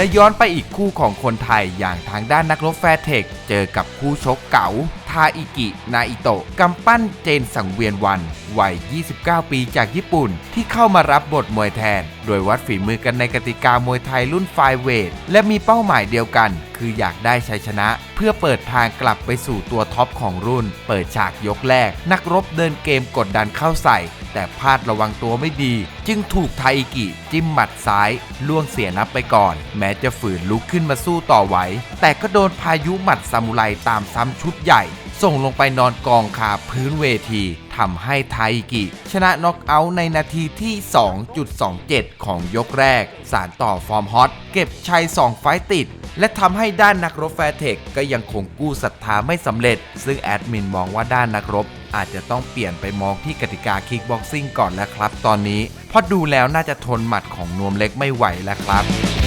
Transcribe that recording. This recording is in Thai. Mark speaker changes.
Speaker 1: และย้อนไปอีกคู่ของคนไทยอย่างทางด้านนักรบแฟร์เทค เจอกับคู่ชกเก๋า ทาอิกิ นาอิโตะกำปั้นเจนสังเวียนวัน วัย 29 ปีจากญี่ปุ่น ที่เข้ามารับบทมวยแทน โดยวัดฝีมือกันในกติกามวยไทยรุ่นไฟเวท และมีเป้าหมายเดียวกัน คืออยากได้ชัยชนะ เพื่อเปิดทางกลับไปสู่ตัวท็อปของรุ่น เปิดฉากยกแรก นักรบเดินเกมกดดันเข้าใส่ แต่พลาดระวังตัวไม่ดี จึงถูกไทกิจิ้มหมัดซ้ายล่วงเสียนับไปก่อน แม้จะฝืนลุกขึ้นมาสู้ต่อไหว แต่ก็โดนพายุหมัดซามูไรตามซ้ำชุดใหญ่ ส่งลงไปนอนกองคาพื้นเวทีทำให้ไทกิชนะน็อกเอาท์ในนาทีที่ 2.27 ของยกแรก สารต่อฟอร์มฮอต เก็บชัย 2 ไฟต์ติด และทำให้ด้านนักรบแฟร์เทคก็ยังคงกู้ศรัทธาไม่สำเร็จ ซึ่งแอดมินมองว่าด้านนักรบอาจจะต้องเปลี่ยนไปมองที่กติกาคิกบ็อกซิ่งก่อนแล้วครับตอนนี้ เพราะดูแล้วน่าจะทนหมัดของนวมเล็กไม่ไหวแล้วครับ